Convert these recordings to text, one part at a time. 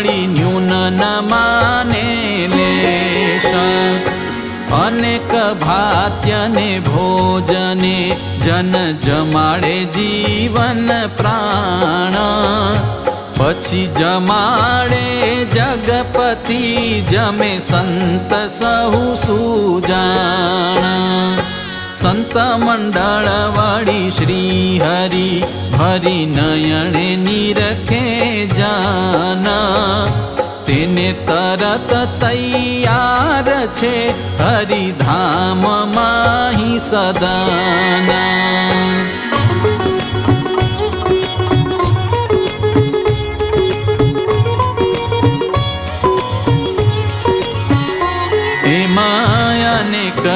વળી ન્યૂન ન માને લેશા અનેક ભાત્યને ભોજને જન જમાડે જીવન પ્રાણ પછી જમાડે જગપતિ જમે સંત સહુ સુજાણ સંત મંડળ વળી શ્રી હરિ ભરી નયણે નિરખે જાના. તેને તરત તૈયાર છે હરિધામ માહી સદાના.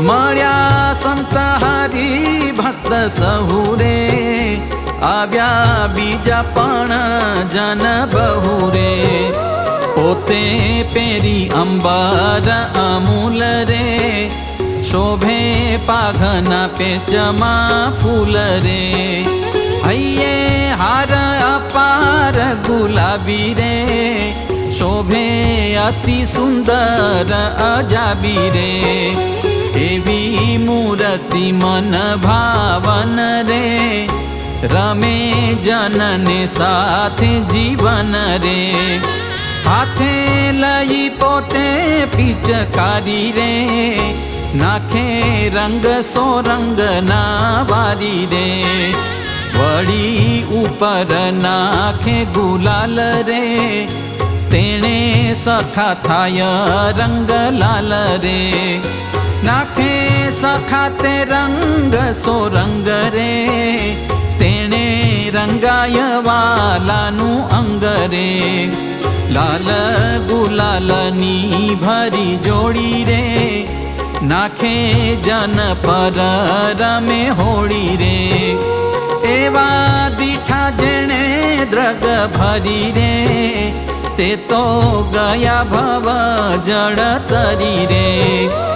मळ्या संत हरी भक्त सहुरे, आव्या बीजा पण जन बहुरे। पोते पेरी अंबर अमूल रे, शोभे पाघना पेचमा फूल रे। अये हार अपार गुलाबी रे, शोभे अति सुंदर अजाबी रे। મૂર્તિ મન ભાવન રે રમે જનને સાથે જીવન રે હાથે લઈ પોતે પિચકારી રે નાખે રંગ સો રંગ ના વારી રે વળી ઉપર નાખે ગુલાલ રે તેણે સખા થાય રંગ લાલ રે નાખે સખાતે રંગ સો રંગ રે. તેણે રંગાય વાલાનું અંગ રે. લાલ ગુલાલની ભરી જોડી રે. નાખે જન પર રમે હોળી રે. એવા દીઠા જેણે દ્રગ ભરી રે. તે તો ગયા ભવ જળ તરી રે.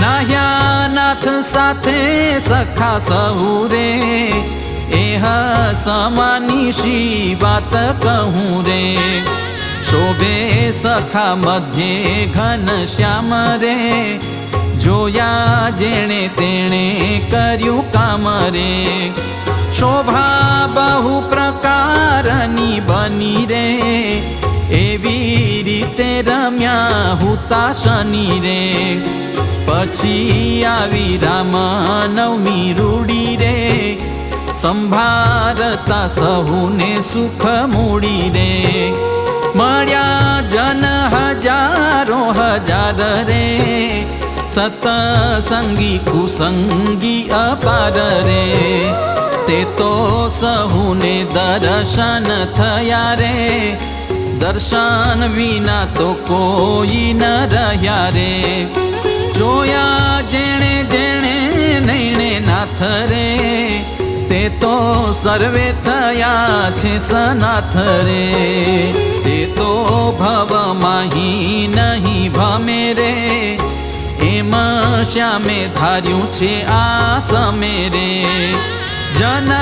નાહ્યા નાથ સાથે સખા સહુ રે એહ સમાની શી વાત કહું રે? શોભે સખા મધ્યે ઘન શ્યામ રે, જોયા જેણે તેણે કર્યું કામ રે. શોભા બહુ પ્રકારની બની રે રીતે રમ્યા હુતા શનિ રે પછી આવી રામ નવમી રૂડી રે સંભારતા સહુને સુખ મૂડી રે મળ્યા જન હજારો હજાર રે સતસંગી કુસંગી અપાર રે તે તો સહુને દર્શન થયા રે દર્શન વિના તો કોઈ ન રહ્યા રે. જોયા જેણે જેણે નૈણે નાથ રે, તે તો સર્વે થયા છે સનાથ રે. તે તો ભવ માહી નહીં ભમે રે, એમાં શ્યામે ધાર્યું છે આ સમે રે જન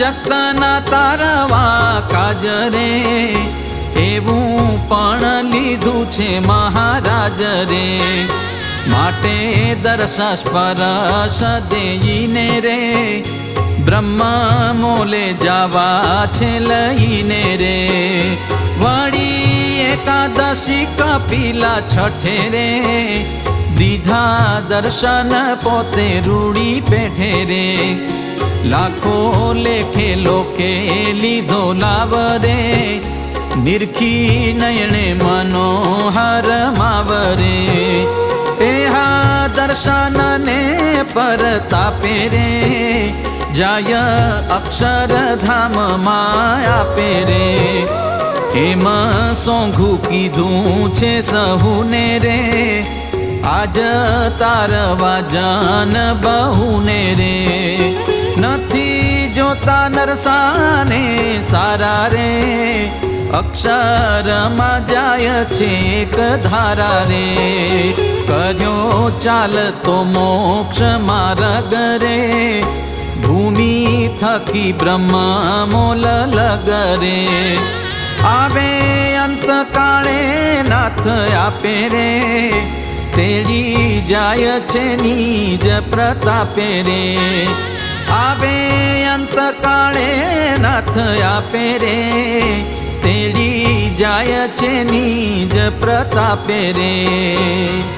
જગતના તારવા કાજરે એવું પણ લીધું છે મહારાજ રે. માટે દર્શ પરસ દેઈને રે. બ્રહ્મા મોલે જવા છે લઈને રે. વળી એકાદશી કપિલા છઠે રે. દીધા દર્શન પોતે રૂડી પેઠે રે. લાખો લેખે લોકે લીધો લાવ રે. નિરખી નયણે મનોહર માવરે. એ હા દર્શનને પરતાપે રે. જાય અક્ષરધામ માયા રે. એમાં સોંઘું કીધું છે સહુને રે. આજ તારવા જાન બહુને રે. નથી જોતા નરસાને અક્ષરમાં જાય છે એક ધારા રે. કર્યો ચાલતો મોક્ષ માર્ગ રે. ભૂમિ થકી બ્રહ્મ મોલ લગરે આવે અંતકાળે નાથ આપે રે. તેડી જાય છે નીજ પ્રતાપે રે. આવે અંતકાળે નાથ આપે રે. તેડી જાય છે નીજ પ્રતાપે રે.